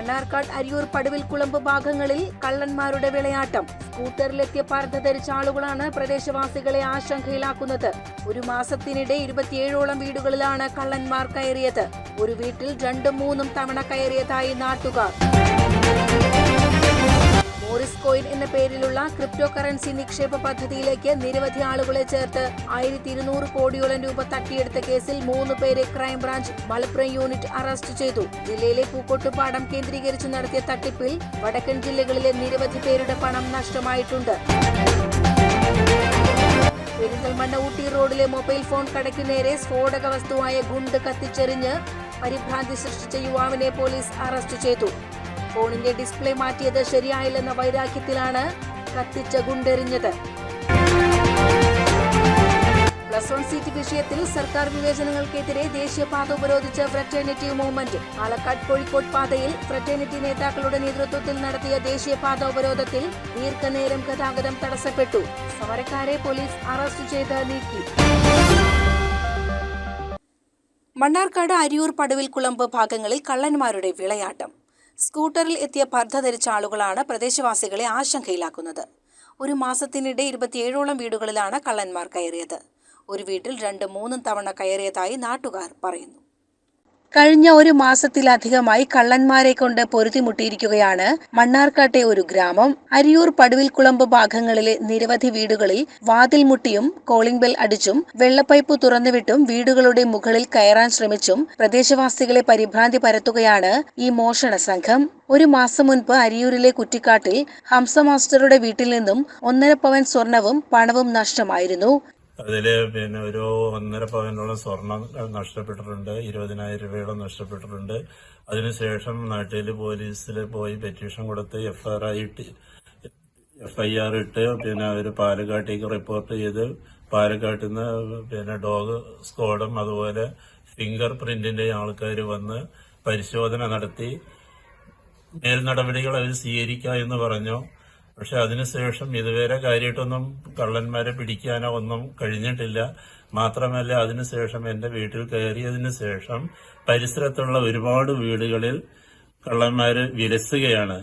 മണ്ണാർക്കാട് അരിയൂർ പടുവിൽ കുളമ്പ് ഭാഗങ്ങളിൽ കള്ളന്മാരുടെ വിളയാട്ടം. സ്കൂട്ടറിലെത്തിയ പർദ്ദ ധരിച്ച ആളുകളാണ് പ്രദേശവാസികളെ ആശങ്കയിലാക്കുന്നത്. ഒരു മാസത്തിനിടെ ഇരുപത്തിയേഴോളം വീടുകളിലാണ് കള്ളന്മാർ കയറിയത്. ഒരു വീട്ടിൽ രണ്ടും മൂന്നും തവണ കയറിയതായി നാട്ടുകാർ. മോറിസ് കോയിൻ എന്ന പേരിലുള്ള ക്രിപ്റ്റോ കറൻസി നിക്ഷേപ പദ്ധതിയിലേക്ക് നിരവധി ആളുകളെ ചേർത്ത് ആയിരത്തി ഇരുന്നൂറ് കോടിയോളം രൂപ തട്ടിയെടുത്ത കേസിൽ മൂന്ന് പേരെ ക്രൈംബ്രാഞ്ച് മലപ്പുറം യൂണിറ്റ് അറസ്റ്റ് ചെയ്തു. ജില്ലയിലെ പൂക്കോട്ടുപാടം കേന്ദ്രീകരിച്ച് നടത്തിയ തട്ടിപ്പിൽ വടക്കൻ ജില്ലകളിലെ നിരവധി പേരുടെ പണം നഷ്ടമായിട്ടുണ്ട്. പെരിന്തൽമണ്ണ ഊട്ടി റോഡിലെ മൊബൈൽ ഫോൺ കടയ്ക്കു നേരെ സ്ഫോടക വസ്തുവായ ഗുണ്ട് കത്തിച്ചെറിഞ്ഞ് പരിഭ്രാന്തി സൃഷ്ടിച്ച യുവാവിനെ പോലീസ് അറസ്റ്റ് ചെയ്തു. ഫോണിന്റെ ഡിസ്പ്ലേ മാറ്റിയത് ശരിയായില്ലെന്ന വൈരാഗ്യത്തിലാണ് കത്തിച്ച ഗുണ്ടെറിഞ്ഞത്. പ്ലസ് വൺ സീറ്റ് വിഷയത്തിൽ സർക്കാർ വിവേചനങ്ങൾക്കെതിരെ ദേശീയപാത ഉപരോധിച്ച ഫ്രറ്റേണിറ്റി മൂവ്മെന്റ് പാലക്കാട് കോഴിക്കോട് പാതയിൽ ഫ്രറ്റേണിറ്റി നേതാക്കളുടെ നേതൃത്വത്തിൽ നടത്തിയ ദേശീയപാത ഉപരോധത്തിൽ ദീർഘനേരം ഗതാഗതം തടസ്സപ്പെട്ടു. സമരക്കാരെ പോലീസ് അറസ്റ്റ് ചെയ്ത് നീക്കി. മണ്ണാർക്കാട് അരിയൂർ പടുവിൽ കുളമ്പ് ഭാഗങ്ങളിൽ കള്ളന്മാരുടെ വിളയാട്ടം. സ്കൂട്ടറിൽ എത്തിയ പർദ്ധ ധരിച്ച ആളുകളാണ് പ്രദേശവാസികളെ ആശങ്കയിലാക്കുന്നത്. ഒരു മാസത്തിനിടെ ഇരുപത്തിയേഴോളം വീടുകളിലാണ് കള്ളന്മാർ കയറിയത്. ഒരു വീട്ടിൽ രണ്ട് മൂന്നും തവണ കയറിയതായി നാട്ടുകാർ പറയുന്നു. കഴിഞ്ഞ ഒരു മാസത്തിലധികമായി കള്ളന്മാരെ കൊണ്ട് പൊരുത്തിമുട്ടിയിരിക്കുകയാണ് മണ്ണാർക്കാട്ടെ ഒരു ഗ്രാമം. അരിയൂർ പടുവിൽ കുളമ്പ് ഭാഗങ്ങളിലെ നിരവധി വീടുകളിൽ വാതിൽ മുട്ടിയും കോളിംഗ് ബെൽ അടിച്ചും വെള്ളപ്പൈപ്പ് തുറന്നുവിട്ടും വീടുകളുടെ മുകളിൽ കയറാൻ ശ്രമിച്ചും പ്രദേശവാസികളെ പരിഭ്രാന്തി പരത്തുകയാണ് ഈ മോഷണ സംഘം. ഒരു മാസം മുൻപ് അരിയൂരിലെ കുറ്റിക്കാട്ടിൽ ഹംസ മാസ്റ്ററുടെ വീട്ടിൽ നിന്നും ഒന്നര പവൻ സ്വർണവും പണവും നഷ്ടമായിരുന്നു. അതിൽ പിന്നെ ഒരു ഒന്നര പവനോളം സ്വർണം നഷ്ടപ്പെട്ടിട്ടുണ്ട് ഇരുപതിനായിരം രൂപയോളം നഷ്ടപ്പെട്ടിട്ടുണ്ട്. അതിനുശേഷം നാട്ടിൽ പോലീസിൽ പോയി പെറ്റീഷൻ കൊടുത്ത് എഫ്ഐആർ ഇട്ട് എഫ് ഐ ആർ ഇട്ട് പിന്നെ അവർ പാലക്കാട്ടേക്ക് റിപ്പോർട്ട് ചെയ്ത് പാലക്കാട്ടിൽ നിന്ന് പിന്നെ ഡോഗ് സ്ക്വാഡും അതുപോലെ ഫിംഗർ പ്രിന്റിന്റെ ആൾക്കാർ വന്ന് പരിശോധന നടത്തി. മേൽ നടപടികൾ അവർ സ്വീകരിക്കുക എന്ന് പറഞ്ഞു. പക്ഷെ അതിനുശേഷം ഇതുവരെ കാര്യമായിട്ടൊന്നും കള്ളന്മാരെ പിടിക്കാനോ ഒന്നും കഴിഞ്ഞിട്ടില്ല. മാത്രമല്ല അതിനുശേഷം എന്റെ വീട്ടിൽ കയറിയതിനു ശേഷം പരിസരത്തുള്ള ഒരുപാട് വീടുകളിൽ കള്ളന്മാര് വിലസുകയാണ്.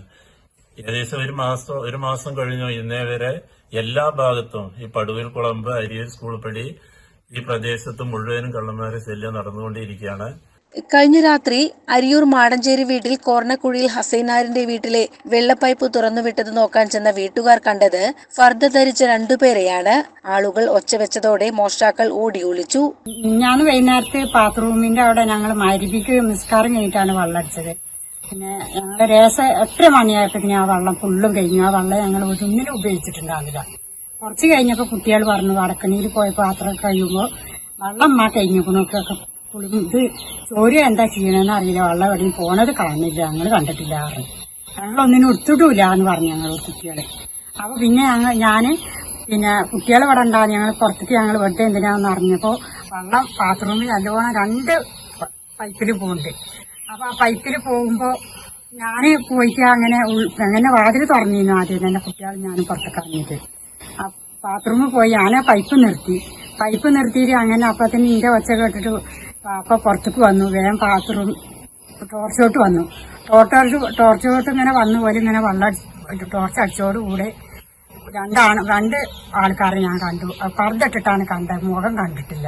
ഏകദേശം ഒരു മാസം ഒരു മാസം കഴിഞ്ഞു ഇന്നേ വരെ എല്ലാ ഭാഗത്തും ഈ പടുവിൽ കുളമ്പ് അരിയൽ സ്കൂൾ പടി ഈ പ്രദേശത്ത് മുഴുവനും കള്ളന്മാരെ ശല്യം നടന്നുകൊണ്ടിരിക്കുകയാണ്. കഴിഞ്ഞ രാത്രി അരിയൂർ മാടഞ്ചേരി വീട്ടിൽ കോർണക്കുഴിയിൽ ഹസൈനാരിന്റെ വീട്ടിലെ വെള്ളപ്പൈപ്പ് തുറന്നുവിട്ടത് നോക്കാൻ ചെന്ന വീട്ടുകാർ കണ്ടത് ഫർദ ധരിച്ച രണ്ടുപേരെയാണ് ആളുകൾ ഒച്ചവെച്ചതോടെ മോഷ്ടാക്കൾ ഓടി ഒളിച്ചു. ഞാൻ വൈകുന്നേരത്തെ ബാത്റൂമിന്റെ അവിടെ ഞങ്ങൾ മരുവിക്ക് നിസ്കാരം കഴിഞ്ഞിട്ടാണ് വെള്ളം അടിച്ചത് പിന്നെ ഞങ്ങൾ രേസ എത്ര മണിയായപ്പോഴത്തേന് ആ വെള്ളം ഫുള്ളും കഴിഞ്ഞു. ആ വെള്ളം ഞങ്ങൾ ഒന്നിനും ഉപയോഗിച്ചിട്ടുണ്ടാവില്ല കുറച്ച് കഴിഞ്ഞപ്പോൾ കുട്ടികൾ പറഞ്ഞു വടക്കണിയിൽ പോയ അത്ര കഴിയുമ്പോൾ വെള്ളം മാ കഴിഞ്ഞുകൊണ്ടൊക്കെ പുളി ഇത് ചോര എന്താ ചെയ്യണമെന്ന് അറിയില്ല. വെള്ളം എവിടെയും പോണത് കാണുന്നില്ല. ഞങ്ങൾ കണ്ടിട്ടില്ല പറഞ്ഞു. ഞങ്ങൾ ഒന്നിനും എടുത്തിട്ടില്ല എന്ന് പറഞ്ഞു ഞങ്ങൾ കുട്ടികളെ. അപ്പൊ പിന്നെ ഞങ്ങൾ ഞാൻ പിന്നെ കുട്ടികളെ ഇവിടെ ഉണ്ടാകും ഞങ്ങൾ പുറത്തേക്ക് ഞങ്ങൾ വെറുതെ എന്തിനാന്ന് അറിഞ്ഞപ്പോ വെള്ളം ബാത്റൂമിൽ നല്ലോണം രണ്ട് പൈപ്പിൽ പോകുന്നുണ്ട് അപ്പൊ ആ പൈപ്പിൽ പോകുമ്പോ ഞാൻ പോയിട്ട് അങ്ങനെ അങ്ങനെ വാതിൽ തുറന്നിരുന്നു ആദ്യം തന്നെ കുട്ടികൾ ഞാൻ പുറത്തേക്ക് ഇറങ്ങിയിട്ട്. ആ ബാത്റൂമിൽ പോയി. ഞാൻ പൈപ്പ് നിർത്തി. പൈപ്പ് നിർത്തിയിട്ട് അങ്ങനെ അപ്പത്തിന് ഇന്റെ ഒച്ച കേട്ടിട്ട് അപ്പൊ പുറത്തേക്ക് വന്നു വേഗം ബാത്റൂം ടോർച്ചോട്ട് വന്നു. ടോർച്ച് ടോർച്ചോട്ട് ഇങ്ങനെ വന്നു പോലെ ഇങ്ങനെ വെള്ളം ടോർച്ച് അടിച്ചോട് കൂടെ രണ്ടാണ് രണ്ട് ആൾക്കാരെ ഞാൻ കണ്ടു. പർദ്ദിട്ടിട്ടാണ് കണ്ടത് മുഖം കണ്ടിട്ടില്ല.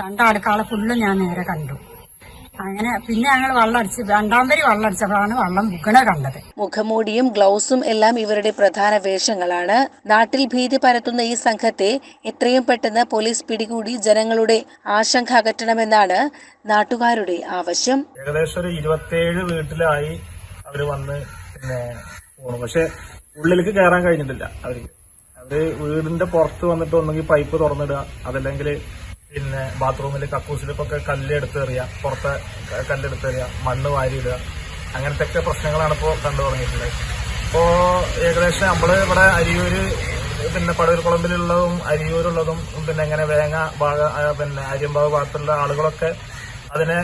രണ്ടാൾക്കാളെ ഫുള്ള് ഞാൻ നേരെ കണ്ടു. അങ്ങനെ പിന്നെ ഞങ്ങൾ വള്ളടിച്ച് അടിച്ച് രണ്ടാം പേര് വള്ളടിച്ചപ്പോഴാണ് വള്ളം മുക്കണ കണ്ടത്. മുഖമൂടിയും ഗ്ലൗസും എല്ലാം ഇവരുടെ പ്രധാന വേഷങ്ങളാണ്. നാട്ടിൽ ഭീതി പരത്തുന്ന ഈ സംഘത്തെ എത്രയും പെട്ടെന്ന് പോലീസ് പിടികൂടി ജനങ്ങളുടെ ആശങ്ക അകറ്റണമെന്നാണ് നാട്ടുകാരുടെ ആവശ്യം. ഏകദേശം ഒരു ഇരുപത്തിയേഴ് വീട്ടിലായി അവർ വന്ന് പിന്നെ പോണു. പക്ഷെ ഉള്ളിലേക്ക് കയറാൻ കഴിഞ്ഞിട്ടില്ല അവർ. അവർ വീടിന്റെ പുറത്ത് വന്നിട്ട് ഒന്നെങ്കിൽ പൈപ്പ് തുറന്നിടുക അതല്ലെങ്കിൽ പിന്നെ ബാത്റൂമിൽ കക്കൂസിലൊക്കെ കല്ല് എടുത്തെറിയുക പുറത്തെ കല്ലെടുത്ത് കല്ലെടുത്തെറിയുക മണ്ണ് വാരിയിടുക അങ്ങനത്തെ ഒക്കെ പ്രശ്നങ്ങളാണ് ഇപ്പോൾ കണ്ടു തുടങ്ങിയിട്ടുള്ളത്. ഇപ്പോൾ ഏകദേശം നമ്മൾ ഇവിടെ അരിയൂര് പിന്നെ പടൂർ കുളമ്പിലുള്ളതും അരിയൂരുള്ളതും പിന്നെ ഇങ്ങനെ വേങ്ങ ഭാഗ പിന്നെ അരിയമ്പാവ് ഭാഗത്തുള്ള ആളുകളൊക്കെ അതിനെ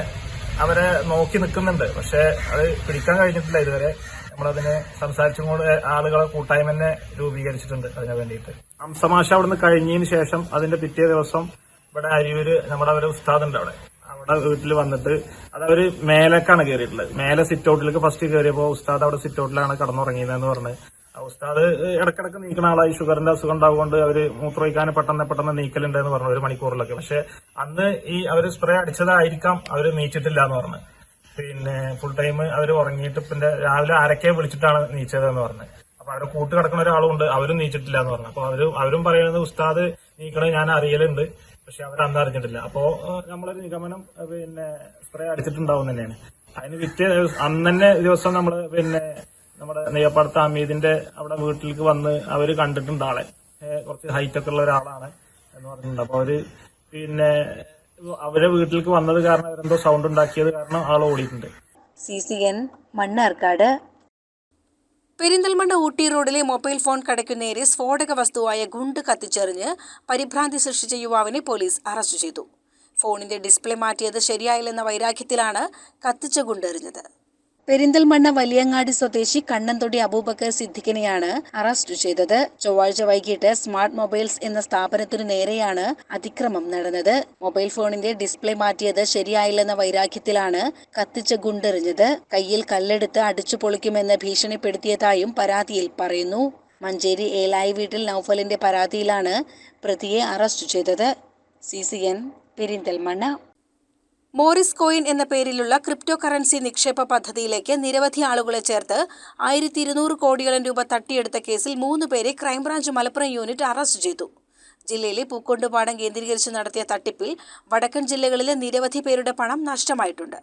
അവരെ നോക്കി നിൽക്കുന്നുണ്ട് പക്ഷെ അത് പിടിക്കാൻ കഴിഞ്ഞിട്ടില്ല ഇതുവരെ. നമ്മളതിനെ സംസാരിച്ചും കൂടെ ആളുകളെ കൂട്ടായ്മ തന്നെ രൂപീകരിച്ചിട്ടുണ്ട് അതിനു വേണ്ടിയിട്ട്. അംസമാശ അവിടുന്ന് കഴിഞ്ഞതിന് ശേഷം അതിന്റെ പിറ്റേ ദിവസം ഇവിടെ അരിയൂര് നമ്മുടെ ഒരു ഉസ്താദുണ്ട് അവിടെ. അവിടെ വീട്ടിൽ വന്നിട്ട് അത് അവർ മേലേക്കാണ് കയറിയിട്ടുള്ളത് മേലെ സിറ്റ് ഔട്ടിലേക്ക് ഫസ്റ്റ് കയറിയപ്പോ ഉസ്താദ് അവിടെ സിറ്റ് ഔട്ടിലാണ് കടന്നുറങ്ങിയതെന്ന് പറഞ്ഞ്. ഉസ്താദ് ഇടക്കിടക്ക് നീക്കുന്ന ആളായി. ഷുഗറിന്റെ അസുഖം ഉണ്ടാവുകൊണ്ട് അവർ മൂത്രമൊഴിക്കാൻ പെട്ടെന്ന് പെട്ടെന്ന് നീക്കലുണ്ടെന്ന് പറഞ്ഞു ഒരു മണിക്കൂറിലൊക്കെ. പക്ഷെ അന്ന് ഈ അവർ സ്പ്രേ അടിച്ചതായിരിക്കാം അവർ നീച്ചിട്ടില്ല എന്ന് പറഞ്ഞു. പിന്നെ ഫുൾ ടൈം അവർ ഉറങ്ങിയിട്ട് പിന്നെ രാവിലെ ആരൊക്കെ വിളിച്ചിട്ടാണ് നീച്ചതെന്ന് പറഞ്ഞത് അപ്പൊ അവരെ കൂട്ട് ഒരാളുണ്ട് അവരും നീച്ചിട്ടില്ല എന്ന് പറഞ്ഞു. അപ്പൊ അവരും അവരും പറയുന്നത് ഉസ്താദ് നീക്കണേ ഞാൻ അറിയലുണ്ട്. പക്ഷെ അവർ അന്ന് അറിഞ്ഞിട്ടില്ല. അപ്പോ നമ്മളൊരു നിഗമനം പിന്നെ സ്പ്രേ അടിച്ചിട്ടുണ്ടാവും തന്നെയാണ്. അതിന് പിറ്റേ അന്ന് തന്നെ ദിവസം നമ്മൾ പിന്നെ നമ്മുടെ നെയ്യപ്പാടത്ത് അമീദിന്റെ അവിടെ വീട്ടിലേക്ക് വന്ന് അവർ കണ്ടിട്ടുണ്ട് ആളെ. കുറച്ച് ഹൈറ്റ് ഒക്കെ ഉള്ള ഒരാളാണ് എന്ന് പറഞ്ഞിട്ടുണ്ട്. അപ്പൊ അവർ പിന്നെ അവരെ വീട്ടിലേക്ക് വന്നത് കാരണം അവരെന്തോ സൗണ്ട് ഉണ്ടാക്കിയത് കാരണം ആൾ ഓടിയിട്ടുണ്ട്. C C N Mannarkkad Perinthalmanna Ooty റോഡിലെ മൊബൈൽ ഫോൺ കടയ്ക്കു നേരെ സ്ഫോടക വസ്തുവായ ഗുണ്ട് കത്തിച്ചെറിഞ്ഞ് പരിഭ്രാന്തി സൃഷ്ടിച്ച യുവാവിനെ പോലീസ് അറസ്റ്റ് ചെയ്തു. ഫോണിന്റെ ഡിസ്പ്ലേ മാറ്റിയത് ശരിയായില്ലെന്ന വൈരാഗ്യത്തിലാണ് കത്തിച്ച ഗുണ്ടെറിഞ്ഞത് പെരിന്തൽമണ്ണ വലിയങ്ങാടി സ്വദേശി കണ്ണന്തൊടി അബൂബക്കർ സിദ്ദിഖിനെയാണ് അറസ്റ്റ് ചെയ്തത്. ചൊവ്വാഴ്ച വൈകിട്ട് സ്മാർട്ട് മൊബൈൽസ് എന്ന സ്ഥാപനത്തിനു നേരെയാണ് അതിക്രമം നടന്നത്. മൊബൈൽ ഫോണിന്റെ ഡിസ്പ്ലേ മാറ്റിയത് ശരിയായില്ലെന്ന വൈരാഗ്യത്തിലാണ് കത്തിച്ച ഗുണ്ടെറിഞ്ഞത്. കയ്യിൽ കല്ലെടുത്ത് അടിച്ചു പൊളിക്കുമെന്ന് ഭീഷണിപ്പെടുത്തിയതായും പരാതിയിൽ പറയുന്നു. മഞ്ചേരി ഏലായി വീട്ടിൽ നൌഫലിന്റെ പരാതിയിലാണ് പ്രതിയെ അറസ്റ്റ് ചെയ്തത്. C C N Perinthalmanna. Morris coin എന്ന പേരിലുള്ള ക്രിപ്റ്റോ കറൻസി നിക്ഷേപ പദ്ധതിയിലേക്ക് നിരവധി ആളുകളെ ചേർത്ത് ആയിരത്തി ഇരുന്നൂറ് കോടിയോളം രൂപ തട്ടിയെടുത്ത കേസിൽ മൂന്ന് പേരെ ക്രൈംബ്രാഞ്ച് മലപ്പുറം യൂണിറ്റ് അറസ്റ്റ് ചെയ്തു. ജില്ലയിലെ പൂക്കൊണ്ടുപാടം കേന്ദ്രീകരിച്ച് നടത്തിയ തട്ടിപ്പിൽ വടക്കൻ ജില്ലകളിലെ നിരവധി പേരുടെ പണം നഷ്ടമായിട്ടുണ്ട്.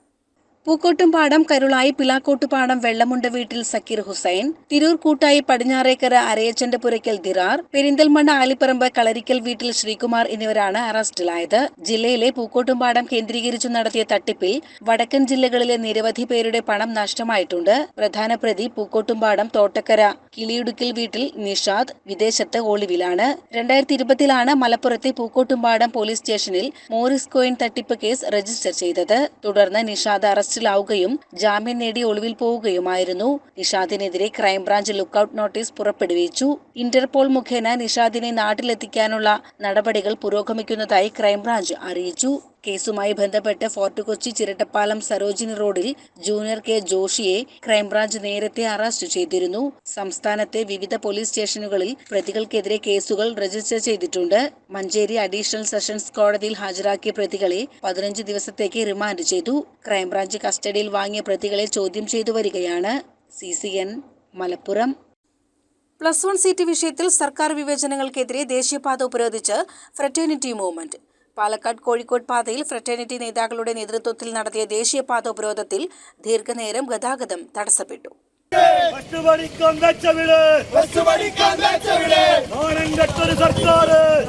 പൂക്കോട്ടുംപാടം കരുളായി പിലാക്കോട്ടുപാടം വെള്ളമുണ്ട വീട്ടിൽ സക്കീർ ഹുസൈൻ. തിരൂർ കൂട്ടായി പടിഞ്ഞാറേക്കര അരയച്ചന്റെ പുരയ്ക്കൽ ദിറാർ. പെരിന്തൽമണ്ണ ആലിപ്പറമ്പ് കളരിക്കൽ വീട്ടിൽ ശ്രീകുമാർ എന്നിവരാണ് അറസ്റ്റിലായത്. ജില്ലയിലെ പൂക്കോട്ടുംപാടം കേന്ദ്രീകരിച്ചു നടത്തിയ തട്ടിപ്പിൽ വടക്കൻ ജില്ലകളിലെ നിരവധി പേരുടെ പണം നഷ്ടമായിട്ടുണ്ട്. പ്രധാന പ്രതി പൂക്കോട്ടുംപാടം തോട്ടക്കര കിളിയുടുക്കിൽ വീട്ടിൽ നിഷാദ് വിദേശത്ത് ഒളിവിലാണ്. രണ്ടായിരത്തി ഇരുപതിലാണ് മലപ്പുറത്തെ പൂക്കോട്ടുംപാടം പോലീസ് സ്റ്റേഷനിൽ മോറിസ് കോയിൻ തട്ടിപ്പ് കേസ് രജിസ്റ്റർ ചെയ്തത്. തുടർന്ന് നിഷാദ് അറസ്റ്റിലാവുകയും ജാമ്യം നേടി ഒളിവിൽ പോവുകയുമായിരുന്നു. നിഷാദിനെതിരെ ക്രൈംബ്രാഞ്ച് ലുക്കൌട്ട് നോട്ടീസ് പുറപ്പെടുവിച്ചു. ഇന്റർപോൾ മുഖേന നിഷാദിനെ നാട്ടിലെത്തിക്കാനുള്ള നടപടികൾ പുരോഗമിക്കുന്നതായി ക്രൈംബ്രാഞ്ച് അറിയിച്ചു. കേസുമായി ബന്ധപ്പെട്ട് ഫോർട്ട് കൊച്ചി ചിരട്ടപ്പാലം സരോജിനി റോഡിൽ ജൂനിയർ കെ ജോഷിയെ ക്രൈംബ്രാഞ്ച് നേരത്തെ അറസ്റ്റ് ചെയ്തിരുന്നു. സംസ്ഥാനത്തെ വിവിധ പോലീസ് സ്റ്റേഷനുകളിൽ പ്രതികൾക്കെതിരെ കേസുകൾ രജിസ്റ്റർ ചെയ്തിട്ടുണ്ട്. മഞ്ചേരി അഡീഷണൽ സെഷൻസ് കോടതിയിൽ ഹാജരാക്കിയ പ്രതികളെ പതിനഞ്ച് ദിവസത്തേക്ക് റിമാൻഡ് ചെയ്തു. ക്രൈംബ്രാഞ്ച് കസ്റ്റഡിയിൽ വാങ്ങിയ പ്രതികളെ ചോദ്യം ചെയ്തു വരികയാണ്. C C N Malappuram. Plus one seat വിഷയത്തിൽ സർക്കാർ വിവേചനങ്ങൾക്കെതിരെ ദേശീയപാത ഉപരോധിച്ച് ഫ്രറ്റേണിറ്റി മൂവ്മെന്റ്. പാലക്കാട് കോഴിക്കോട് പാതയിൽ ഫ്രറ്റേണിറ്റി നേതാക്കളുടെ നേതൃത്വത്തിൽ നടത്തിയ ദേശീയപാത ഉപരോധത്തിൽ ദീർഘനേരം ഗതാഗതം തടസ്സപ്പെട്ടു.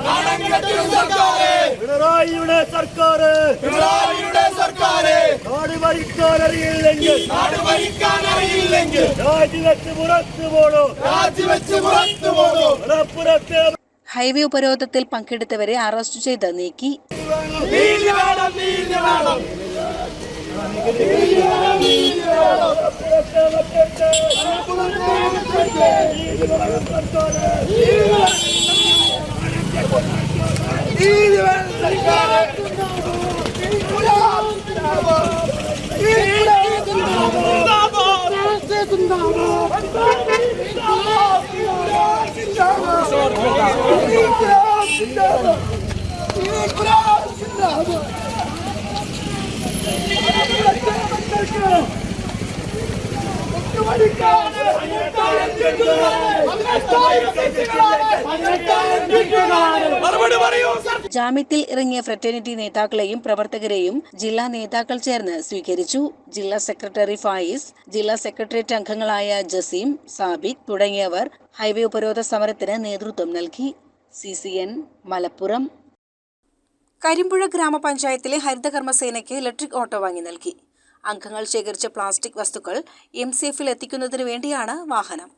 നാണംകെട്ടൊരു സർക്കാർ പിണറായിയുടെ സർക്കാർ നാട് ഭരിക്കാൻ അറിയില്ലെങ്കിൽ രാജിവെച്ച് പുറത്തു പോണോ. രാജിവെച്ച് പുറത്തു പോണോ. മലപ്പുറത്തെ ഹൈവേ ഉപരോധത്തിൽ പങ്കെടുത്തവരെ അറസ്റ്റ് ചെയ്ത് നീക്കി. ജാമ്യത്തിൽ ഇറങ്ങിയ ഫ്രറ്റേണിറ്റി നേതാക്കളെയും പ്രവർത്തകരെയും ജില്ലാ നേതാക്കൾ ചേർന്ന് സ്വീകരിച്ചു. ജില്ലാ സെക്രട്ടറി ഫായിസ് ജില്ലാ സെക്രട്ടേറിയറ്റ് അംഗങ്ങളായ ജസീം സാബിക് തുടങ്ങിയവർ ഹൈവേ ഉപരോധ സമരത്തിന് നേതൃത്വം നൽകി. C C N Malappuram. Karimpuzha ഗ്രാമപഞ്ചായത്തിലെ ഹരിതകർമ്മസേനയ്ക്ക് ഇലക്ട്രിക് ഓട്ടോ വാങ്ങി നൽകി. അംഗങ്ങൾ ശേഖരിച്ച പ്ലാസ്റ്റിക് വസ്തുക്കൾ എം സി എഫിൽ എത്തിക്കുന്നതിന് വേണ്ടിയാണ് വാഹനം.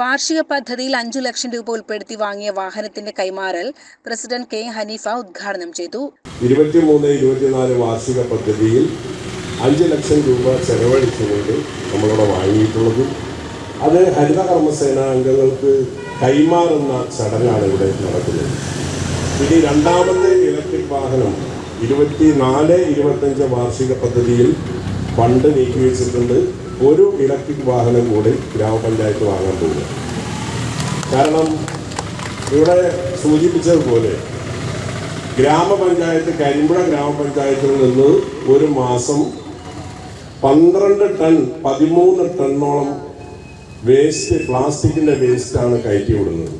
വാർഷിക പദ്ധതിയിൽ അഞ്ചു ലക്ഷം രൂപ ഉൾപ്പെടുത്തി വാങ്ങിയ വാഹനത്തിന്റെ കൈമാറൽ പ്രസിഡന്റ് കെ ഹനീഫ ഉദ്ഘാടനം ചെയ്തു. ഇരുപത്തിമൂന്ന് ഇരുപത്തിനാല് വാർഷിക പദ്ധതിയിൽ അഞ്ച് ലക്ഷം രൂപ ചെലവഴിച്ചുകൊണ്ട് നമ്മളവിടെ വാങ്ങിയിട്ടുള്ളത് അത് ഹരിത കർമ്മസേന അംഗങ്ങൾക്ക് കൈമാറുന്ന ചടങ്ങാണ് ഇവിടെ നടക്കുന്നത്. ഇനി രണ്ടാമത്തെ ഇലക്ട്രിക് വാഹനം ഇരുപത്തിനാല് ഇരുപത്തഞ്ച് വാർഷിക പദ്ധതിയിൽ ഫണ്ട് നീക്കിവെച്ചിട്ടുണ്ട് ഒരു ഇലക്ട്രിക് വാഹനം കൂടി ഗ്രാമപഞ്ചായത്ത് വാങ്ങാൻ പോകുന്നു. കാരണം ഇവിടെ സൂചിപ്പിച്ചതുപോലെ ഗ്രാമപഞ്ചായത്ത് കരിമ്പുഴ ഗ്രാമപഞ്ചായത്തിൽ നിന്ന് ഒരു മാസം പന്ത്രണ്ട് ടൺ പതിമൂന്ന് ടണ്ണോളം വേസ്റ്റ് പ്ലാസ്റ്റിക്കിന്റെ വേസ്റ്റാണ് കയറ്റി വിടുന്നത്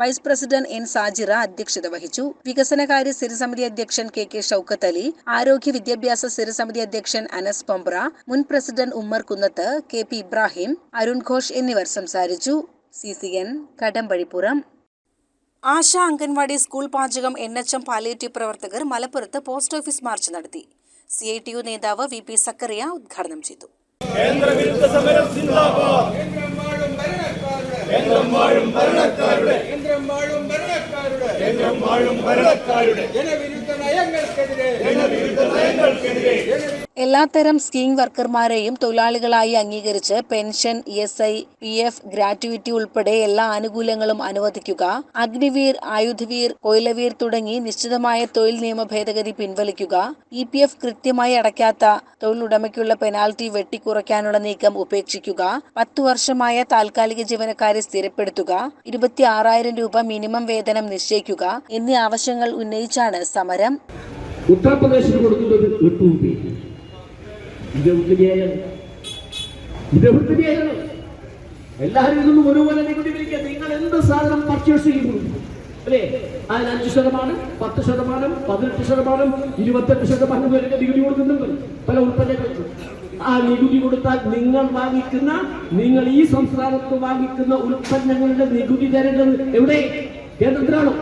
വൈസ് പ്രസിഡന്റ് എൻ സാജിറ അധ്യക്ഷത വഹിച്ചു. വികസനകാര്യ സ്ഥിരസമിതി അധ്യക്ഷൻ കെ കെ ഷൌക്കത്ത് അലി ആരോഗ്യ വിദ്യാഭ്യാസ സ്ഥിരസമിതി അധ്യക്ഷൻ അനസ് പൊമ്പ്ര മുൻ president Ummer Kunnath K P Ibrahim Arun Ghosh എന്നിവർ സംസാരിച്ചു. C C N Kadambazhipuram. ASHA anganwadi school പാചകം എൻ എച്ച് എം പാലിയേറ്റീവ് പ്രവർത്തകർ മലപ്പുറത്ത് പോസ്റ്റ് ഓഫീസ് മാർച്ച് നടത്തി. സി ഐ ടി യു നേതാവ് വി പി സക്കറിയ ഉദ്ഘാടനം ചെയ്തു. எங்கும் வாழும் மரணக்காருடைய என்றும் வாழும் மரணக்காருடைய என்றும் வாழும் என விருத்த நயங்களுக்கு எதிரே. என விருத்த நயங்களுக்கு எதிரே. എല്ലാത്തരം സ്കീം വർക്കർമാരെയും തൊഴിലാളികളായി അംഗീകരിച്ച് pension E S I P F gratuity ഉൾപ്പെടെ എല്ലാ ആനുകൂല്യങ്ങളും അനുവദിക്കുക. അഗ്നിവീർ ആയുധവീർ കൊയിലവീർ തുടങ്ങി നിശ്ചിതമായ തൊഴിൽ നിയമ ഭേദഗതി പിൻവലിക്കുക. ഇ പി എഫ് കൃത്യമായി അടയ്ക്കാത്ത തൊഴിലുടമയ്ക്കുള്ള പെനാൽറ്റി വെട്ടിക്കുറയ്ക്കാനുള്ള നീക്കം ഉപേക്ഷിക്കുക. പത്തു വർഷമായ താൽക്കാലിക ജീവനക്കാരെ സ്ഥിരപ്പെടുത്തുക. ഇരുപത്തി ആറായിരം രൂപ മിനിമം വേതനം നിശ്ചയിക്കുക എന്നീ ആവശ്യങ്ങൾ ഉന്നയിച്ചാണ് സമരം. ഉത്തർപ്രദേശിന് കൊടുക്കുന്നത് എട്ട് രൂപ ഇത്. ഏഴ് ഇരുപത്തി ഏഴ് എല്ലാവരും ഇതൊന്നും ഒരുപോലെ നികുതി പിരിക്കുക നിങ്ങൾ എന്ത് സാധനം പർച്ചേസ് ചെയ്യുന്നു? അല്ലേ? അതിന് അഞ്ച് ശതമാനം പത്ത് ശതമാനം പതിനെട്ട് ശതമാനം ഇരുപത്തെട്ട് ശതമാനം വരെ നികുതി കൊടുക്കുന്നുണ്ട് പല ഉൽപ്പന്നങ്ങൾക്ക്. ആ നികുതി കൊടുത്താൽ നിങ്ങൾ വാങ്ങിക്കുന്ന നിങ്ങൾ ഈ സംസ്ഥാനത്ത് വാങ്ങിക്കുന്ന ഉൽപ്പന്നങ്ങളുടെ നികുതി തരേണ്ടത് എവിടെ? കേന്ദ്രത്തിലാണോ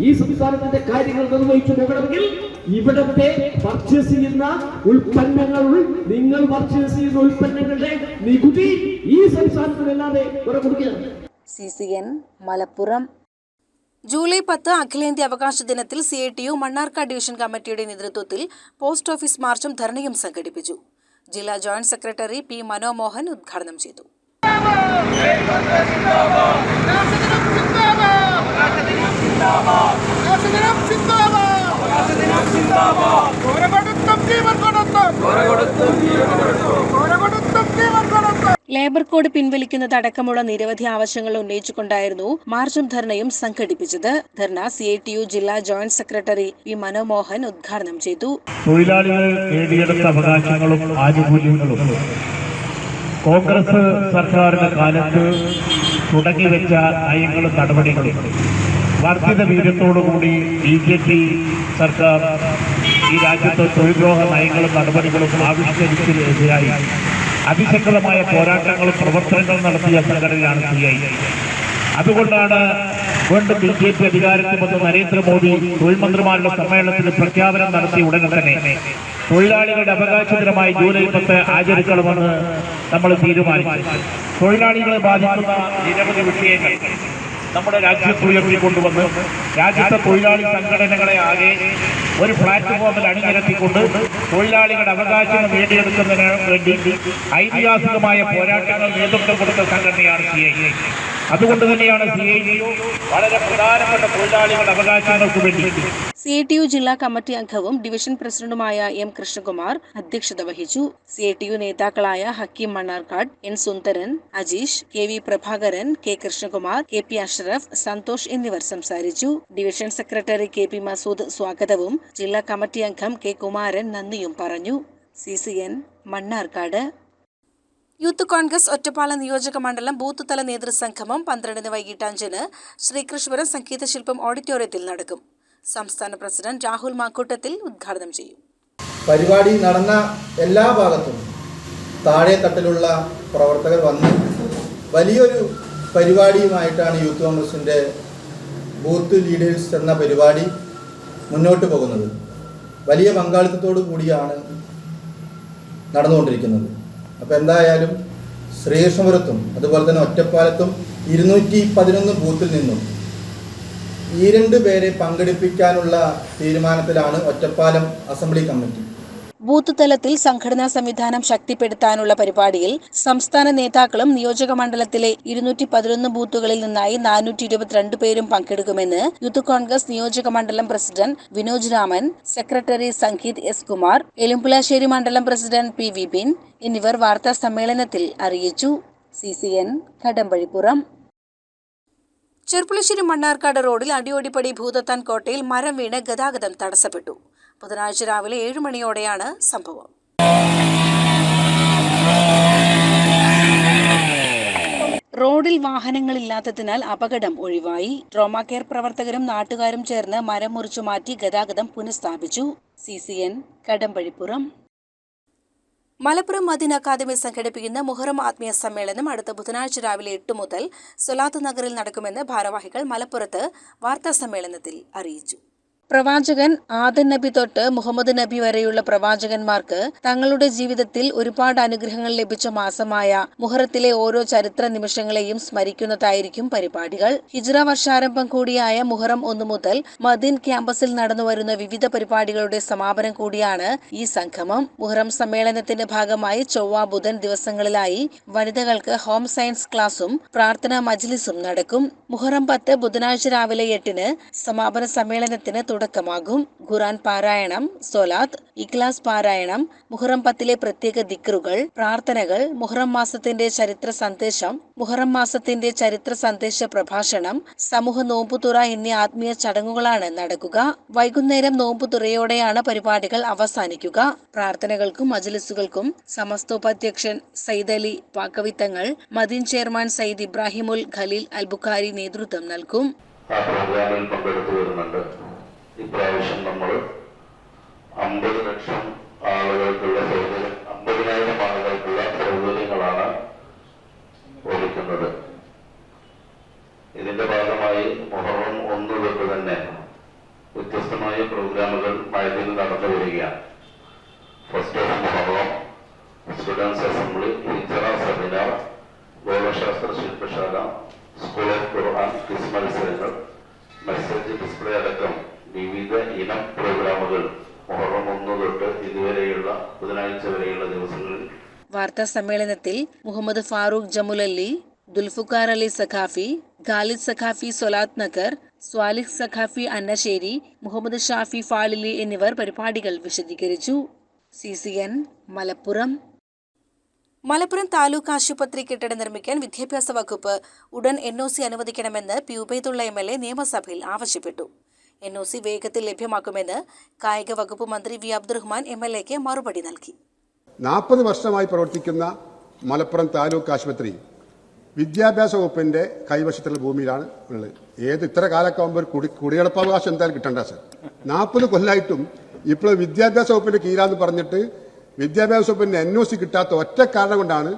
ഈ സംസ്ഥാനത്തിന്റെ കാര്യങ്ങൾ നിർവഹിച്ചു പോകണമെങ്കിൽ ഇവിടത്തെ പർച്ചേസ് ചെയ്യുന്ന ഉൽപ്പന്നങ്ങൾ നിങ്ങൾ പർച്ചേസ് ചെയ്യുന്ന ഉൽപ്പന്നങ്ങളുടെ നികുതി ഈ സംസ്ഥാനത്തിനല്ലാതെ കുറെ കൊടുക്കുകയാണ് C C N Malappuram July പത്ത് അഖിലേന്ത്യാ അവകാശ ദിനത്തിൽ C I T U Mannarkkad division കമ്മിറ്റിയുടെ നേതൃത്വത്തിൽ പോസ്റ്റ് ഓഫീസ് മാർച്ചും ധർണയും സംഘടിപ്പിച്ചു ജില്ലാ ജോയിന്റ് സെക്രട്ടറി പി മനോമോഹൻ ഉദ്ഘാടനം ചെയ്തു ലേബർ കോഡ് പിൻവലിക്കുന്നത് അടക്കമുള്ള നിരവധി ആവശ്യങ്ങൾ ഉന്നയിച്ചുകൊണ്ടായിരുന്നു മാർച്ചും ധർണയും സംഘടിപ്പിച്ചത്. ധർണ സി ഐ ടി യു ജില്ലാ ജോയിന്റ് സെക്രട്ടറി വി മനോമോഹൻ ഉദ്ഘാടനം ചെയ്തു. തൊഴിലാളികൾ നേടിയെടുത്ത അവകാശങ്ങളും ആനുകൂല്യങ്ങളും കോൺഗ്രസ് സർക്കാരിന്റെ കാലത്ത് തുടങ്ങിവെച്ച നയങ്ങളും നടപടികളും വർദ്ധിത വീര്യത്തോടുകൂടി ബി ജെ പി സർക്കാർ ഈ രാജ്യത്ത് തൊഴിൽദ്രോഹ നയങ്ങളും നടപടികളും ആവിഷ്കരിച്ചതിനെതിരായി അതിശക്തമായ പോരാട്ടങ്ങളും പ്രവർത്തനങ്ങളും നടത്തിയ സംഘടനയാണ് സി ഐ അതുകൊണ്ടാണ് വീണ്ടും ബി ജെ പി അധികാരത്തിൽ വന്ന നരേന്ദ്രമോദി തൊഴിൽ മന്ത്രിമാരുടെ സമ്മേളനത്തിൽ പ്രഖ്യാപനം നടത്തിയ ഉടനെ തന്നെ തൊഴിലാളികളുടെ അവകാശ ദിനമായി ജൂലൈ പത്ത് ആചരിക്കണമെന്ന് നമ്മൾ തീരുമാനിച്ചു. തൊഴിലാളികളെ ബാധിക്കുന്ന നിരവധി വിഷയങ്ങൾ. നമ്മുടെ രാജ്യത്ത് ഉയർത്തിക്കൊണ്ടുവന്ന് രാജ്യത്തെ തൊഴിലാളി സംഘടനകളെ ആകെ ഒരു പ്ലാറ്റ്ഫോമിൽ അണിനിരത്തിക്കൊണ്ട് തൊഴിലാളികളുടെ അവകാശങ്ങൾ നേടിയെടുക്കുന്നതിന് വേണ്ടി ഐതിഹാസികമായ പോരാട്ടങ്ങൾ നേതൃത്വം കൊടുത്ത സംഘടനയാണ് സി ഐ. അതുകൊണ്ട് തന്നെയാണ് സി ഐ വളരെ പ്രധാനപ്പെട്ട തൊഴിലാളികളുടെ അവകാശങ്ങൾക്ക് വേണ്ടി. സി ടി യു ജില്ലാ കമ്മിറ്റി അംഗവും ഡിവിഷൻ പ്രസിഡന്റുമായ എം കൃഷ്ണകുമാർ അധ്യക്ഷത വഹിച്ചു. സി ടി യു നേതാക്കളായ Hakeem Mannarkkad N Sundaran Ajeesh K V Prabhakaran K Krishnakumar K P Ashraf Santhosh എന്നിവർ സംസാരിച്ചു. Division secretary K P Masood സ്വാഗതവും ജില്ലാ കമ്മിറ്റി അംഗം കെ കുമാരൻ നന്ദിയും പറഞ്ഞു. C C N Mannarkkad. Youth Congress Ottapalam നിയോജക മണ്ഡലം ബൂത്ത് തല നേതൃസംഗമം പന്ത്രണ്ടിന് വൈകിട്ട് അഞ്ചിന് ശ്രീകൃഷ്ണപുരം സംഗീതശില്പം ഓഡിറ്റോറിയത്തിൽ നടക്കും. സംസ്ഥാന പ്രസിഡന്റ് രാഹുൽ മാക്കൂട്ടത്തിൽ ഉദ്ഘാടനം ചെയ്യും. പരിപാടി നടന്ന എല്ലാ ഭാഗത്തും താഴെ തട്ടിലുള്ള പ്രവർത്തകർ വന്ന് വലിയൊരു പരിപാടിയുമായിട്ടാണ് യൂത്ത് കോൺഗ്രസിന്റെ ബൂത്ത് ലീഡേഴ്സ് എന്ന പരിപാടി മുന്നോട്ട് പോകുന്നത്. വലിയ പങ്കാളിത്തത്തോടു കൂടിയാണ് നടന്നുകൊണ്ടിരിക്കുന്നത്. അപ്പോൾ എന്തായാലും ശ്രീകൃഷ്ണപുരത്തും അതുപോലെ തന്നെ ഒറ്റപ്പാലത്തും ഇരുന്നൂറ്റി പതിനൊന്ന് ബൂത്തിൽ നിന്നും ഈ രണ്ട് പേരെ പങ്കെടുപ്പിക്കാനുള്ള തീരുമാനത്തിലാണ് ഒറ്റപ്പാലം അസംബ്ലി കമ്മിറ്റി. ബൂത്ത് തലത്തിൽ സംഘടനാ സംവിധാനം ശക്തിപ്പെടുത്താനുള്ള പരിപാടിയിൽ സംസ്ഥാന നേതാക്കളും നിയോജക മണ്ഡലത്തിലെ ഇരുന്നൂറ്റി പതിനൊന്ന് ബൂത്തുകളിൽ നിന്നായി നാനൂറ്റി ഇരുപത്തിരണ്ട് പേരും പങ്കെടുക്കുമെന്ന് യൂത്ത് കോൺഗ്രസ് നിയോജക മണ്ഡലം president Vinoj Raman secretary Sangeeth S Kumar Elumbulassery മണ്ഡലം പ്രസിഡന്റ് പി വിപിൻ എന്നിവർ വാർത്താ സമ്മേളനത്തിൽ അറിയിച്ചു. C C N Kadambazhipuram. Cherpulassery Mannarkkad റോഡിൽ അടിയോടിപ്പടി ഭൂതത്താൻ കോട്ടയിൽ മരം വീണ് ഗതാഗതം തടസ്സപ്പെട്ടു. ബുധനാഴ്ച രാവിലെ ഏഴ് മണിയോടെയാണ് സംഭവം. റോഡിൽ വാഹനങ്ങളില്ലാത്തതിനാൽ അപകടം ഒഴിവായി. ട്രോമാ കെയർ പ്രവർത്തകരും നാട്ടുകാരും ചേർന്ന് മരം മുറിച്ചു മാറ്റി ഗതാഗതം പുനഃസ്ഥാപിച്ചു. C C N Kadambazhipuram. Malappuram Madin academy സംഘടിപ്പിക്കുന്ന മുഹറം ആത്മീയ സമ്മേളനം അടുത്ത ബുധനാഴ്ച രാവിലെ എട്ട് മുതൽ സൊലാത്ത് നഗറിൽ നടക്കുമെന്ന് ഭാരവാഹികൾ മലപ്പുറത്ത് വാർത്താ സമ്മേളനത്തിൽ അറിയിച്ചു. പ്രവാചകൻ ആദൻ നബി തൊട്ട് മുഹമ്മദ് നബി വരെയുള്ള പ്രവാചകന്മാർക്ക് തങ്ങളുടെ ജീവിതത്തിൽ ഒരുപാട് അനുഗ്രഹങ്ങൾ ലഭിച്ച മാസമായ മുഹറത്തിലെ ഓരോ ചരിത്ര നിമിഷങ്ങളെയും സ്മരിക്കുന്നതായിരിക്കും പരിപാടികൾ. ഹിജ്ര വർഷാരംഭം കൂടിയായ മുഹറം ഒന്നു മുതൽ മദീൻ ക്യാമ്പസിൽ നടന്നുവരുന്ന വിവിധ പരിപാടികളുടെ സമാപനം കൂടിയാണ് ഈ സംഗമം. മുഹറം സമ്മേളനത്തിന്റെ ഭാഗമായി ചൊവ്വ ബുധൻ ദിവസങ്ങളിലായി വനിതകൾക്ക് ഹോം സയൻസ് ക്ലാസും പ്രാർത്ഥനാ മജ്ലിസും നടക്കും. മുഹറം പത്ത് ബുധനാഴ്ച രാവിലെ എട്ടിന് സമാപന സമ്മേളനത്തിന് തുടക്കമാകും. ഖുറാൻ പാരായണം സൊലാത്ത് ഇഖ്ലാസ് പാരായണം മുഹറം പത്തിലെ പ്രത്യേക ദിക്റുകൾ പ്രാർത്ഥനകൾ മുഹറം മാസത്തിന്റെ ചരിത്ര സന്ദേശം മുഹറം മാസത്തിന്റെ ചരിത്ര സന്ദേശ പ്രഭാഷണം സമൂഹ നോമ്പുതുറ എന്നീ ആത്മീയ ചടങ്ങുകളാണ് നടക്കുക. വൈകുന്നേരം നോമ്പുതുറയോടെയാണ് പരിപാടികൾ അവസാനിക്കുക. പ്രാർത്ഥനകൾക്കും മജ്ലിസുകൾക്കും സമസ്തോപാധ്യക്ഷൻ സയ്യിദ് അലി പാക്കവിത്തങ്ങൾ മദീൻ ചെയർമാൻ സയ്യിദ് ഇബ്രാഹിമുൽ ഖലീൽ അൽബുഖാരി നേതൃത്വം നൽകും. ഇപ്രാവശ്യം നമ്മൾ അമ്പത് ലക്ഷം ആളുകൾക്കുള്ള സൗകര്യം അമ്പതിനായിരം ആളുകൾക്കുള്ള സൗകര്യങ്ങളാണ് ഒരുക്കുന്നത്. ഇതിന്റെ ഭാഗമായി മുഹറം ഒന്ന് തൊട്ട് തന്നെ വ്യത്യസ്തമായ പ്രോഗ്രാമുകൾ മഴയിൽ നടന്നു വരികയാണ്. First of Muharram students assembly Hijra seminar ഗോളശാസ്ത്ര ശില്പശാല സ്കൂൾ ഓഫ് ഖുർആൻ ക്വിസ് മത്സരങ്ങൾ മെസ്സേജ് ഡിസ്പ്ലേ അടക്കം വിവിധ ഇനം പ്രോഗ്രാമുകൾ. മുഹറം ഒന്ന് തൊട്ട് ഇതുവരെയുള്ള ബുധനാഴ്ച വരെയുള്ള ദിവസങ്ങളിൽ വാർത്താ സമ്മേളനത്തിൽ മുഹമ്മദ് ഫാറൂഖ് ജമുലല്ലി ദുൽഫുഖാർ അലി സഖാഫി ഖാലിദ് സഖാഫി സൊലാത്ത് നഗർ സ്വാലിഹ് സഖാഫി അന്നശ്ശേരി മുഹമ്മദ് ഷാഫി ഫാളിലി എന്നിവർ പരിപാടികൾ വിശദീകരിച്ചു. C C N Malappuram. Malappuram taluk ആശുപത്രി കെട്ടിടം നിർമ്മിക്കാൻ വിദ്യാഭ്യാസ വകുപ്പ് ഉടൻ എൻ ഒ സി അനുവദിക്കണമെന്ന് P Ubaidulla M L A നിയമസഭയിൽ ആവശ്യപ്പെട്ടു. എൻ ഒ സി വേഗത്തിൽ ലഭ്യമാക്കുമെന്ന് കായിക വകുപ്പ് മന്ത്രി വി അബ്ദുറഹ്മാൻ എം എൽ എക്ക് മറുപടി നൽകി. നാൽപ്പത് വർഷമായി പ്രവർത്തിക്കുന്ന മലപ്പുറം താലൂക്ക് ആശുപത്രി വിദ്യാഭ്യാസ വകുപ്പിന്റെ കൈവശത്തുള്ള ഭൂമിയിലാണ് ഉള്ളത്. ഏത് ഇത്ര കാലൊക്കെ ആകുമ്പോൾ കുടി എന്തായാലും കിട്ടണ്ട സർ. നാൽപ്പത് കൊല്ലായിട്ടും ഇപ്പോൾ വിദ്യാഭ്യാസ വകുപ്പിന്റെ കീഴാന്ന് പറഞ്ഞിട്ട് വിദ്യാഭ്യാസ വകുപ്പിന്റെ എൻ ഒ സി കിട്ടാത്ത ഒറ്റ കാരണം കൊണ്ടാണ്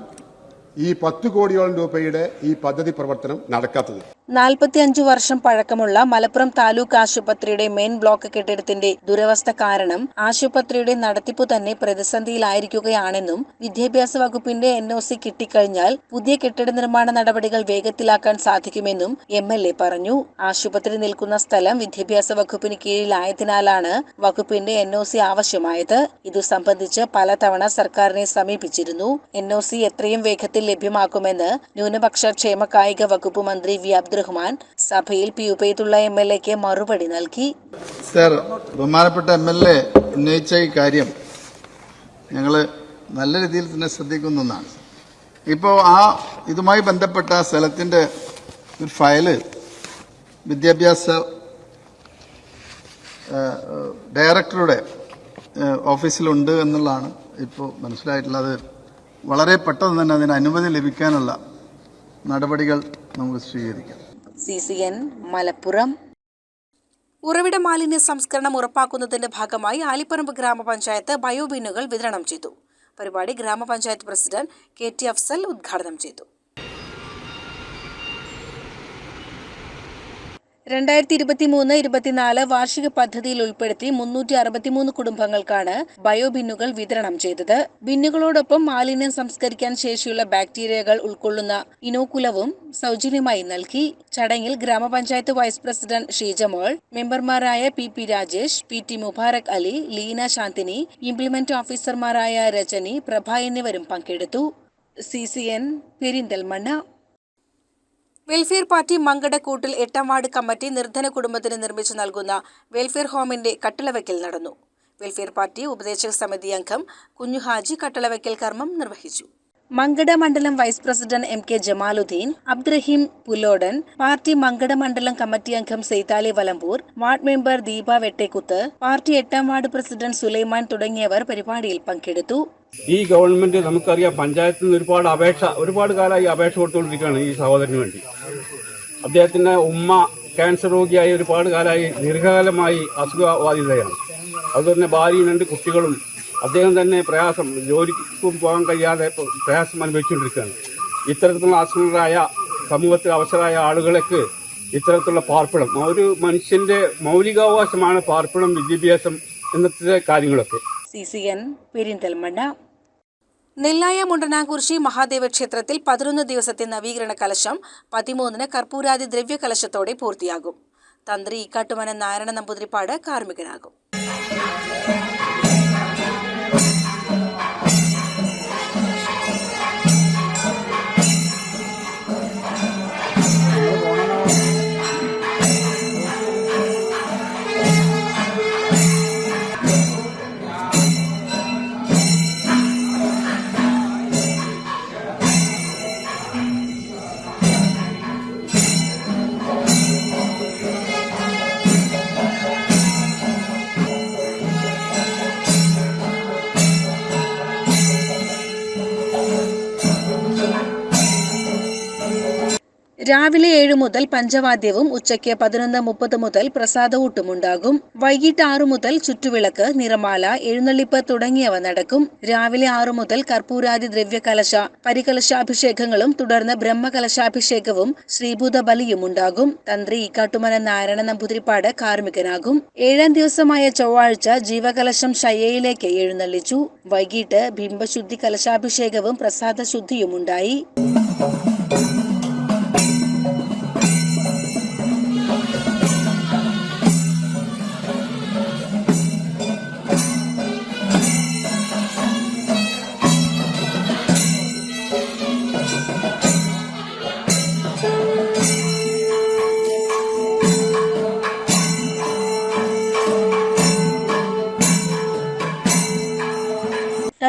ഈ പത്ത് കോടിയോളം രൂപയുടെ ഈ പദ്ധതി പ്രവർത്തനം നടക്കാത്തത്. നാൽപ്പത്തിയഞ്ചു വർഷം പഴക്കമുള്ള മലപ്പുറം താലൂക്ക് ആശുപത്രിയുടെ മെയിൻ ബ്ലോക്ക് കെട്ടിടത്തിന്റെ ദുരവസ്ഥ കാരണം ആശുപത്രിയുടെ നടത്തിപ്പ് തന്നെ പ്രതിസന്ധിയിലായിരിക്കുകയാണെന്നും വിദ്യാഭ്യാസ വകുപ്പിന്റെ എൻ ഒ സി കിട്ടിക്കഴിഞ്ഞാൽ പുതിയ കെട്ടിട നിർമ്മാണ നടപടികൾ വേഗത്തിലാക്കാൻ സാധിക്കുമെന്നും എം എൽ എ പറഞ്ഞു. ആശുപത്രി നിൽക്കുന്ന സ്ഥലം വിദ്യാഭ്യാസ വകുപ്പിന് കീഴിലായതിനാലാണ് വകുപ്പിന്റെ എൻ ഒ സി ആവശ്യമായത്. ഇതു സംബന്ധിച്ച് പലതവണ സർക്കാരിനെ സമീപിച്ചിരുന്നു. എൻ ഒ സി എത്രയും വേഗത്തിൽ ലഭ്യമാക്കുമെന്ന് ന്യൂനപക്ഷ ക്ഷേമ കായിക വകുപ്പ് മന്ത്രി വി അബ്ദുറഹ്മാൻ സഭയിൽ പി ഉബൈദുള്ള എം എൽ എക്ക് മറുപടി നൽകി. സർ ബഹുമാനപ്പെട്ട എം എൽ എ ഉന്നയിച്ച ഈ കാര്യം ഞങ്ങൾ നല്ല രീതിയിൽ തന്നെ ശ്രദ്ധിക്കുന്നതാണ് ഇപ്പോൾ ആ ഇതുമായി ബന്ധപ്പെട്ട സ്ഥലത്തിന്റെ ഒരു ഫയൽ വിദ്യാഭ്യാസ ഡയറക്ടറുടെ ഓഫീസിലുണ്ട് എന്നുള്ളതാണ് ഇപ്പോൾ മനസ്സിലായിട്ടുള്ളത്. വളരെ പെട്ടെന്ന് തന്നെ അതിന് അനുമതി ലഭിക്കാനുള്ള നടപടികൾ നമുക്ക് സ്വീകരിക്കാം. C C N Malappuram. ഉറവിട മാലിന്യ സംസ്കരണം ഉറപ്പാക്കുന്നതിന്റെ ഭാഗമായി ആലിപ്പറമ്പ് ഗ്രാമപഞ്ചായത്ത് ബയോബിന്നുകൾ വിതരണം ചെയ്തു. പരിപാടി ഗ്രാമപഞ്ചായത്ത് പ്രസിഡന്റ് കെ ടി അഫ്സൽ ഉദ്ഘാടനം ചെയ്തു. രണ്ടായിരത്തി ഇരുപത്തി മൂന്ന് ഇരുപത്തിനാല് വാർഷിക പദ്ധതിയിൽ ഉൾപ്പെടുത്തി മുന്നൂറ്റി അറുപത്തിമൂന്ന് കുടുംബങ്ങൾക്കാണ് ബയോ ബിന്നുകൾ വിതരണം ചെയ്തത്. ബിന്നുകളോടൊപ്പം മാലിന്യം സംസ്കരിക്കാൻ ശേഷിയുള്ള ബാക്ടീരിയകൾ ഉൾക്കൊള്ളുന്ന ഇനോക്കുലവും സൗജന്യമായി നൽകി. ചടങ്ങിൽ ഗ്രാമപഞ്ചായത്ത് വൈസ് പ്രസിഡന്റ് ഷീജമോൾ മെമ്പർമാരായ P P Rajesh P T Mubarak Ali Leena Shanthini implement ഓഫീസർമാരായ രജനി പ്രഭ എന്നിവരും പങ്കെടുത്തു. C C N Perinthalmanna welfare party മങ്കടക്കൂട്ടിൽ എട്ടാം വാർഡ് കമ്മിറ്റി നിർധന കുടുംബത്തിന് നിർമ്മിച്ചു നൽകുന്ന വെൽഫെയർ ഹോമിന്റെ കട്ടിളവയ്ക്കൽ നടന്നു. വെൽഫെയർ പാർട്ടി ഉപദേശക സമിതി അംഗം കുഞ്ഞുഹാജി കട്ടിളവയ്ക്കൽ കർമ്മം നിർവഹിച്ചു. മങ്കട മണ്ഡലം vice president M K Jamaluddin Abdurahim Pulodan party Mankada മണ്ഡലം കമ്മിറ്റി അംഗം Saithali Valambur ward member Deepa Vettekkuth party എട്ടാം വാർഡ് പ്രസിഡന്റ് സുലൈമാൻ തുടങ്ങിയവർ പരിപാടിയിൽ പങ്കെടുത്തു. ഈ ഗവൺമെന്റ് നമുക്കറിയാം പഞ്ചായത്തിൽ നിന്ന് ഒരുപാട് അപേക്ഷ ഒരുപാട് കാലമായി അപേക്ഷ കൊടുത്തുകൊണ്ടിരിക്കുകയാണ് ഈ സഹോദരന് വേണ്ടി. അദ്ദേഹത്തിന്റെ ഉമ്മ ക്യാൻസർ രോഗിയായി ഒരുപാട് കാലമായി ദീർഘകാലമായി അസുഖബാധിതയാണ്. അതുപോലെ തന്നെ ഭാര്യയും രണ്ട് കുട്ടികളും അദ്ദേഹം തന്നെ പ്രയാസം ജോലിക്കും പോകാൻ കഴിയാതെ പ്രയാസം അനുഭവിച്ചുകൊണ്ടിരിക്കുകയാണ്. ഇത്തരത്തിലുള്ള അസുഖരായ സമൂഹത്തിൽ അവസരമായ ആളുകൾക്ക് ഇത്തരത്തിലുള്ള പാർപ്പിടം ഒരു മനുഷ്യന്റെ മൗലികാവകാശമാണ് പാർപ്പിടം വിദ്യാഭ്യാസം എന്നത്തെ കാര്യങ്ങളൊക്കെ. C C N Perinthalmanna Nellaya Mundanakurissi Mahadeva ക്ഷേത്രത്തിൽ പതിനൊന്ന് ദിവസത്തെ നവീകരണ കലശം പതിമൂന്നിന് കർപ്പൂരാതി ദ്രവ്യ കലശത്തോടെ പൂർത്തിയാകും. തന്ത്രി ഇക്കാട്ടുമന നാരായണ നമ്പൂതിരിപ്പാട് കാർമ്മികനാകും. രാവിലെ ഏഴ് മുതൽ പഞ്ചവാദ്യവും ഉച്ചയ്ക്ക് പതിനൊന്ന് മുപ്പത് മുതൽ പ്രസാദവൂട്ടും ഉണ്ടാകും വൈകിട്ട് ആറു മുതൽ ചുറ്റുവിളക്ക് നിറമാല എഴുന്നള്ളിപ്പ് തുടങ്ങിയവ നടക്കും. രാവിലെ ആറു മുതൽ കർപ്പൂരാദി ദ്രവ്യകലശ പരികലശാഭിഷേകങ്ങളും തുടർന്ന് ബ്രഹ്മകലശാഭിഷേകവും ശ്രീഭൂത ബലിയും ഉണ്ടാകും. തന്ത്രി ഇക്കാട്ടുമന നാരായണ നമ്പുതിരിപ്പാട് കാർമ്മികനാകും. ഏഴാം ദിവസമായ ചൊവ്വാഴ്ച ജീവകലശം ശയ്യയിലേക്ക് എഴുന്നള്ളിച്ചു. വൈകിട്ട് ബിംബശുദ്ധി കലശാഭിഷേകവും പ്രസാദശുദ്ധിയും ഉണ്ടായി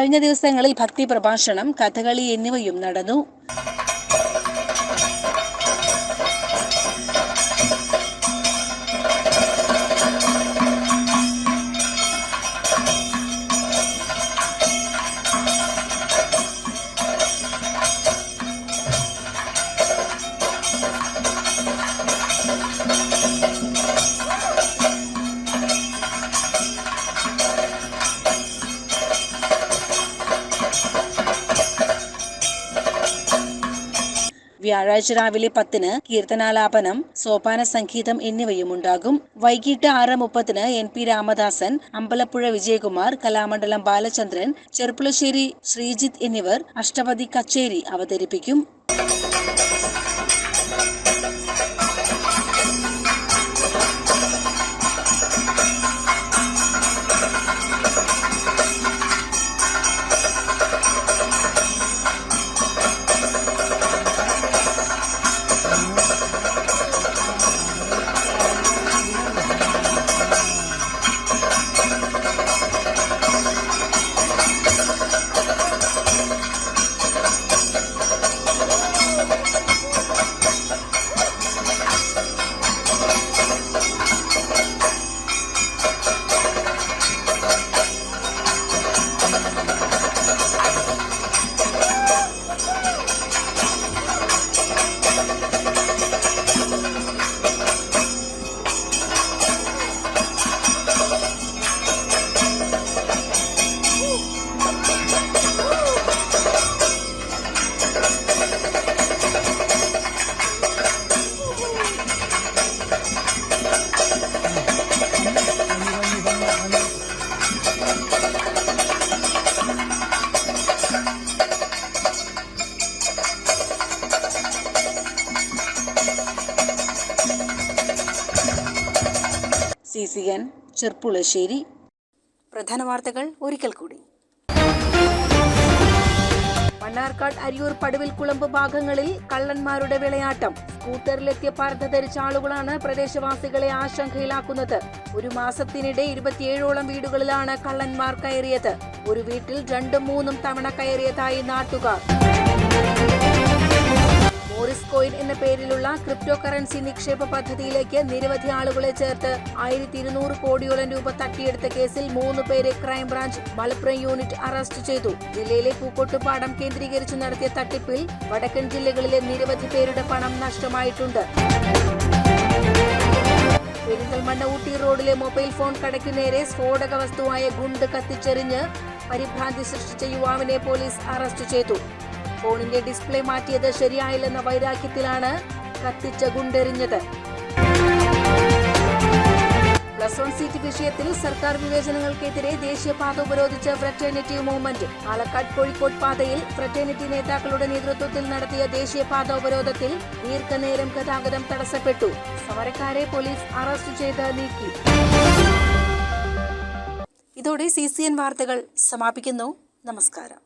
കഴിഞ്ഞ ദിവസങ്ങളിൽ ഭക്തി പ്രഭാഷണം കഥകളി എന്നിവയും നടന്നു. വ്യാഴാഴ്ച രാവിലെ പത്തിന് കീർത്തനാലാപനം സോപാന സംഗീതം എന്നിവയും ഉണ്ടാകും വൈകിട്ട് ആറ് മുപ്പതിന് എൻ പി രാമദാസൻ അമ്പലപ്പുഴ വിജയകുമാർ കലാമണ്ഡലം ബാലചന്ദ്രൻ ചെർപ്പുളശ്ശേരി ശ്രീജിത്ത് എന്നിവർ അഷ്ടപതി കച്ചേരി അവതരിപ്പിക്കും. ചെർപ്പുളശ്ശേരി. പ്രധാന വാർത്തകൾ ഒരിക്കൽ കൂടി. മണ്ണാർക്കാട് അരിയൂർ പടുവിൽ കുളമ്പ് ഭാഗങ്ങളിൽ കള്ളന്മാരുടെ വിളയാട്ടം. സ്കൂട്ടറിലെത്തിയ പർദ്ദ ധരിച്ച ആളുകളാണ് പ്രദേശവാസികളെ ആശങ്കയിലാക്കുന്നത്. ഒരു മാസത്തിനിടെ ഇരുപത്തിയേഴോളം വീടുകളിലാണ് കള്ളന്മാർ കയറിയത്. ഒരു വീട്ടിൽ രണ്ടും മൂന്നും തവണ കയറിയതായി നാട്ടുകാർ. മോറിസ് കോയിൻ എന്ന പേരിലുള്ള ക്രിപ്റ്റോ കറൻസി നിക്ഷേപ പദ്ധതിയിലേക്ക് നിരവധി ആളുകളെ ചേർത്ത് ആയിരത്തി ഇരുന്നൂറ് കോടിയോളം രൂപ തട്ടിയെടുത്ത കേസിൽ മൂന്ന് പേരെ ക്രൈംബ്രാഞ്ച് മലപ്പുറം യൂണിറ്റ് അറസ്റ്റ് ചെയ്തു. ജില്ലയിലെ പൂക്കോട്ടുപാടം കേന്ദ്രീകരിച്ച് നടത്തിയ തട്ടിപ്പിൽ വടക്കൻ ജില്ലകളിലെ നിരവധി പേരുടെ പണം നഷ്ടമായിട്ടുണ്ട്. പെരിന്തൽമണ്ണ ഊട്ടി റോഡിലെ മൊബൈൽ ഫോൺ കടയ്ക്കു നേരെ സ്ഫോടക വസ്തുവായ ഗുണ്ട് കത്തിച്ചെറിഞ്ഞ് പരിഭ്രാന്തി സൃഷ്ടിച്ച യുവാവിനെ പോലീസ് അറസ്റ്റ് ചെയ്തു. ഫോണിന്റെ ഡിസ്പ്ലേ മാറ്റിയത് ശരിയായില്ലെന്ന വൈരാഗ്യത്തിലാണ് കത്തിച്ച ഗുണ്ടെറിഞ്ഞത്. പ്ലസ് വൺ സീറ്റ് വിഷയത്തിൽ സർക്കാർ വിവേചനങ്ങൾക്കെതിരെ ദേശീയപാത ഉപരോധിച്ച ഫ്രറ്റേണിറ്റി മൂവ്മെന്റ് പാലക്കാട് കോഴിക്കോട് പാതയിൽ ഫ്രറ്റേണിറ്റി നേതാക്കളുടെ നേതൃത്വത്തിൽ നടത്തിയ ദേശീയപാത ഉപരോധത്തിൽ ദീർഘനേരം ഗതാഗതം തടസ്സപ്പെട്ടു. സമരക്കാരെ പോലീസ് അറസ്റ്റ് ചെയ്ത് നീക്കി. ഇതോടെ സി സി എൻ വാർത്തകൾ സമാപിക്കുന്നു. നമസ്കാരം.